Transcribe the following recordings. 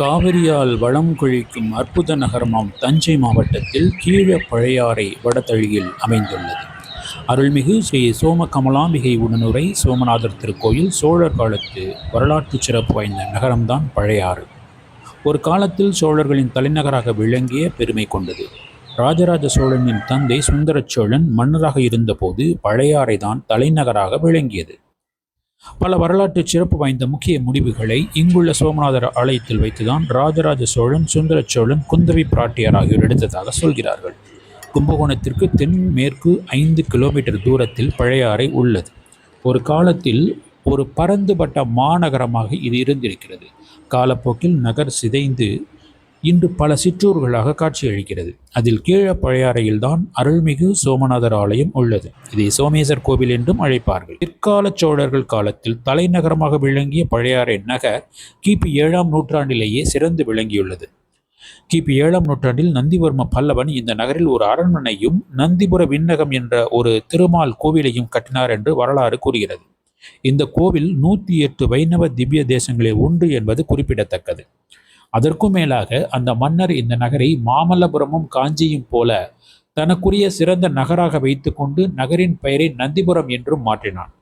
காவிரியால் வளம் கொழிக்கும் அற்புத நகரமாம் தஞ்சை மாவட்டத்தில் கீழ பழையாறை வடதழியில் அமைந்துள்ளது. அருள்மிகு ஸ்ரீ சோம கமலாம்பிகை உடனுரை சோமநாதர் திருக்கோயில் சோழர் காலத்து வரலாற்று சிறப்பு வாய்ந்த நகரம்தான் பழையாறு. ஒரு காலத்தில் சோழர்களின் தலைநகராக விளங்கிய பெருமை கொண்டது. ராஜராஜ சோழனின் தந்தை சுந்தர சோழன் மன்னராக இருந்தபோது பழையாறை தான் தலைநகராக விளங்கியது. பல வரலாற்று சிறப்பு வாய்ந்த முக்கிய முடிவுகளை இங்குள்ள சோமநாதர் ஆலயத்தில் வைத்துதான் ராஜராஜ சோழன் சுந்தர சோழன் குந்தவி பிராட்டியார் ஆகியோர் எடுத்ததாக சொல்கிறார்கள். கும்பகோணத்திற்கு தென்மேற்கு ஐந்து கிலோமீட்டர் தூரத்தில் பழையாறை உள்ளது. ஒரு காலத்தில் ஒரு பரந்துபட்ட மாநகரமாக இது இருந்திருக்கிறது. காலப்போக்கில் நகர் சிதைந்து இன்று பல சிற்றூர்களாக காட்சியளிக்கிறது. அதில் கீழ பழையாறையில்தான் அருள்மிகு சோமநாதர் ஆலயம் உள்ளது. இதை சோமேசர் கோவில் என்றும் அழைப்பார்கள். பிற்கால சோழர்கள் காலத்தில் தலைநகரமாக விளங்கிய பழையாறை நகர் கிபி ஏழாம் நூற்றாண்டிலேயே சிறந்து விளங்கியுள்ளது. கிபி ஏழாம் நூற்றாண்டில் நந்திவர்ம பல்லவன் இந்த நகரில் ஒரு அரண்மனையும் நந்திபுர விண்ணகம் என்ற ஒரு திருமால் கோவிலையும் கட்டினார் என்று வரலாறு கூறுகிறது. இந்த கோவில் நூற்றி எட்டு வைணவ திவ்ய தேசங்களில் ஒன்று என்பது குறிப்பிடத்தக்கது. அதற்கும் மேலாக அந்த மன்னர் இந்த நகரை மாமல்லபுரமும் காஞ்சியும் போல தனக்குரிய சிறந்த நகராக வைத்துக்கொண்டு நகரின் பெயரை நந்திபுரம் என்றும் மாற்றினான்.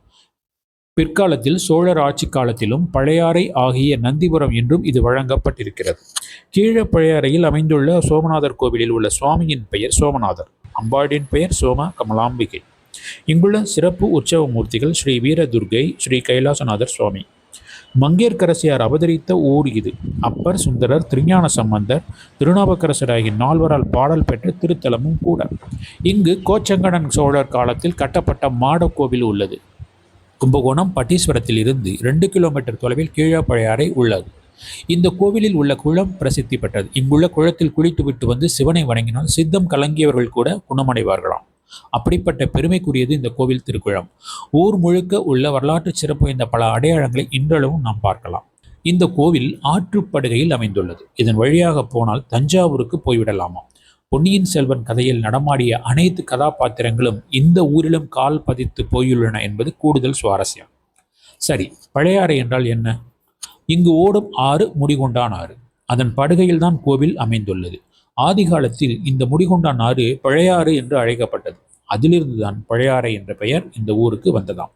பிற்காலத்தில் சோழர் ஆட்சி காலத்திலும் பழையாறை ஆகிய நந்திபுரம் என்றும் இது வழங்கப்பட்டிருக்கிறது. கீழ பழையாறையில் அமைந்துள்ள சோமநாதர் கோவிலில் உள்ள சுவாமியின் பெயர் சோமநாதர் அம்பாடின் பெயர் சோம கமலாம்பிகை. இங்குள்ள சிறப்பு உற்சவ மூர்த்திகள் ஸ்ரீ வீரதுர்கை ஸ்ரீ கைலாசநாதர் சுவாமி. மங்கையர்க்கரசியார் அவதரித்த ஊர் இது. அப்பர் சுந்தரர் திருஞான சம்பந்தர் திருநாவுக்கரசர் ஆகிய நால்வரால் பாடல் பெற்ற திருத்தலமும் கூட. இங்கு கோச்சங்கடன் சோழர் காலத்தில் கட்டப்பட்ட மாடக்கோவில் உள்ளது. கும்பகோணம் பட்டீஸ்வரத்தில் இருந்து ரெண்டு கிலோமீட்டர் தொலைவில் கீழப்பழையாறை உள்ளது. இந்த கோவிலில் உள்ள குளம் பிரசித்தி பெற்றது. இங்குள்ள குளத்தில் குளித்துவிட்டு வந்து சிவனை வணங்கினால் சித்தம் கலங்கியவர்கள் கூட குணமடைவார்களாம். அப்படிப்பட்ட பெருமைக்குரியது இந்த கோவில் திருக்குழம் ஊர் முழுக்க உள்ள வரலாற்று சிறப்பு இந்த பல அடையாளங்களை இன்றளவும் நாம் பார்க்கலாம். இந்த கோவில் ஆற்றுப்படுகையில் அமைந்துள்ளது. இதன் வழியாக போனால் தஞ்சாவூருக்கு போய்விடலாமா? பொன்னியின் செல்வன் கதையில் நடமாடிய அனைத்து கதாபாத்திரங்களும் இந்த ஊரிலும் கால் பதித்து போயுள்ளன என்பது கூடுதல் சுவாரஸ்யம். சரி பழையாறை என்றால் என்ன? இங்கு ஓடும் ஆறு முடிகொண்டான் ஆறு. அதன் படுகையில்தான் கோவில் அமைந்துள்ளது. ஆதிகாலத்தில் இந்த முடிகொண்டான் ஆறு பழையாறு என்று அழைக்கப்பட்டது. அதிலிருந்துதான் பழையாறை என்ற பெயர் இந்த ஊருக்கு வந்ததாம்.